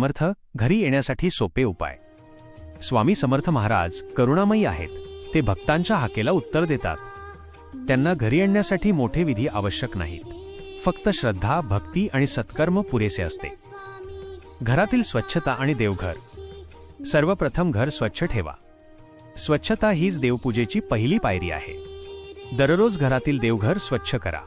समर्थ घरी येण्यासाठी सोपे उपाय. स्वामी समर्थ महाराज करुणामयी आहेत ते भक्तांच्या हाकेला उत्तर देतात. त्यांना घरी आणण्यासाठी मोठे विधी आवश्यक नाहीत फक्त श्रद्धा भक्ती आणि सत्कर्म पुरेसे असते. घरातील स्वच्छता आणि देवघर. सर्वप्रथम घर स्वच्छ ठेवा. स्वच्छता हीच देवपूजेची पहिली पायरी आहे. दररोज घरातील देवघर स्वच्छ करा.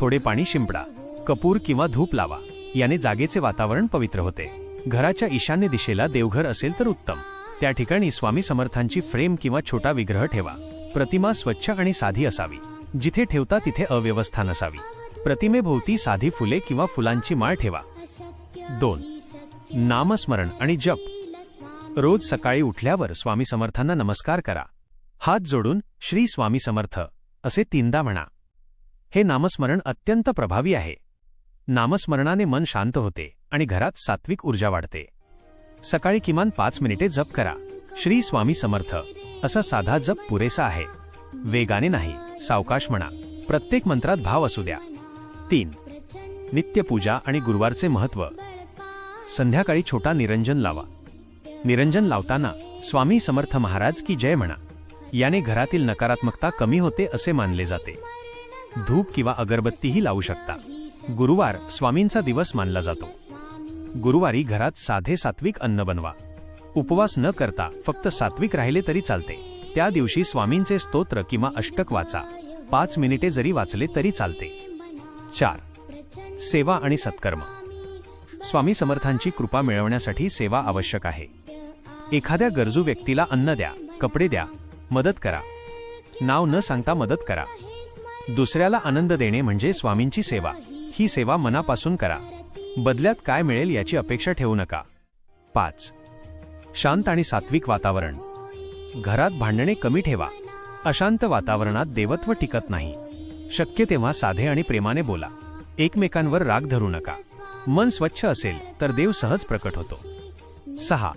थोडे पाणी शिंपडा कपूर किंवा धूप लावा याने जागेचे वातावरण पवित्र होते. घराच्या ईशान्य दिशेला देवघर असेल तर उत्तम. त्या ठिकाणी स्वामी समर्थांची फ्रेम किंवा छोटा विग्रह ठेवा. प्रतिमा स्वच्छ आणि साधी असावी. जिथे ठेवता तिथे अव्यवस्था नसावी. प्रतिमेभोवती साधी फुले किंवा फुलांची माळ ठेवा. दोन. नामस्मरण आणि जप. रोज सकाळी उठल्यावर स्वामी समर्थांना नमस्कार करा. हात जोडून श्री स्वामी समर्थ असे तीनदा म्हणा. हे नामस्मरण अत्यंत प्रभावी आहे. नामस्मरणाने मन शांत होते आणि घरात सात्विक ऊर्जा वाढते. सकाळी किमान पाच मिनिटे जप करा. श्री स्वामी समर्थ. असा साधा जप पुरेसा आहे. वेगाने नाही सावकाश म्हणा. प्रत्येक मंत्रात भाव असू द्या. तीन. नित्यपूजा आणि गुरुवारचे महत्त्व. संध्याकाळी छोटा निरंजन लावा. निरंजन लावताना स्वामी समर्थ महाराज की जय म्हणा. याने घरातील नकारात्मकता कमी होते असे मानले जाते. धूप किंवा अगरबत्तीही लावू शकता. गुरुवार स्वामींचा दिवस मानला जातो. गुरुवारी घरात साधे सात्विक अन्न बनवा. उपवास न करता फक्त सात्विक राहिले तरी चालते. त्या दिवशी स्वामींचे स्तोत्र किंवा अष्टक वाचा. पाच मिनिटे जरी वाचले तरी चालते. चार. सेवा आणि सत्कर्म. स्वामी समर्थांची कृपा मिळवण्यासाठी सेवा आवश्यक आहे. एखाद्या गरजू व्यक्तीला अन्न द्या कपडे द्या मदत करा. नाव न सांगता मदत करा. दुसऱ्याला आनंद देणे म्हणजे स्वामींची सेवा. ही सेवा मनापासून करा. बदल्यात काय मिळेल याची अपेक्षा ठेवू नका. पाच. शांत आणि सात्विक वातावरण. घरात भांडणे कमी ठेवा. अशांत वातावरणात देवत्व टिकत नाही. शक्य तेव्हा साधे आणि प्रेमाने बोला. एकमेकांवर राग धरू नका. मन स्वच्छ असेल तर देव सहज प्रकट होतो. सहा.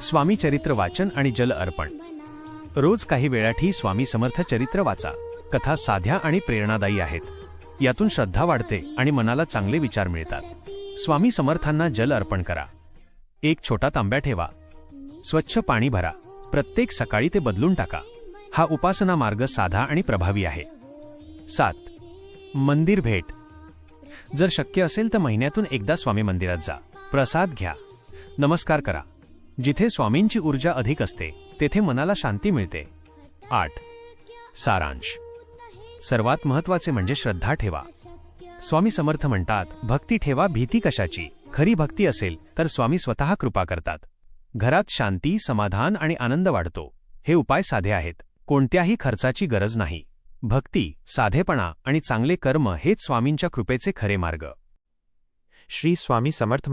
स्वामी चरित्र वाचन आणि जल अर्पण. रोज काही वेळाठी स्वामी समर्थ चरित्र वाचा. कथा साध्या आणि प्रेरणादायी आहेत. यातून श्रद्धा वाढते आणि मनाला चांगले विचार मिळतात. स्वामी समर्थांना जल अर्पण करा. एक छोटा तांब्या ठेवा. स्वच्छ पाणी भरा. प्रत्येक सकाळी ते बदलून टाका. हा उपासना मार्ग साधा आणि प्रभावी आहे. सात. मंदिर भेट. जर शक्य असेल तर महिन्यातून एकदा स्वामी मंदिरात जा. प्रसाद घ्या. नमस्कार करा. जिथे स्वामींची ऊर्जा अधिक असते तेथे मनाला शांती मिळते. आठ. सारांश. सर्वात महत्त्वाचे म्हणजे श्रद्धा ठेवा. स्वामी समर्थ म्हणतात भक्ती ठेवा भीती कशाची? खरी भक्ती असेल तर स्वामी स्वतः कृपा करतात. घरात शांती समाधान आणि आनंद वाढतो. हे उपाय साधे आहेत. कोणत्याही खर्चाची गरज नाही. भक्ती साधेपणा आणि चांगले कर्म हेच स्वामींच्या कृपेचे खरे मार्ग. श्री स्वामी समर्थ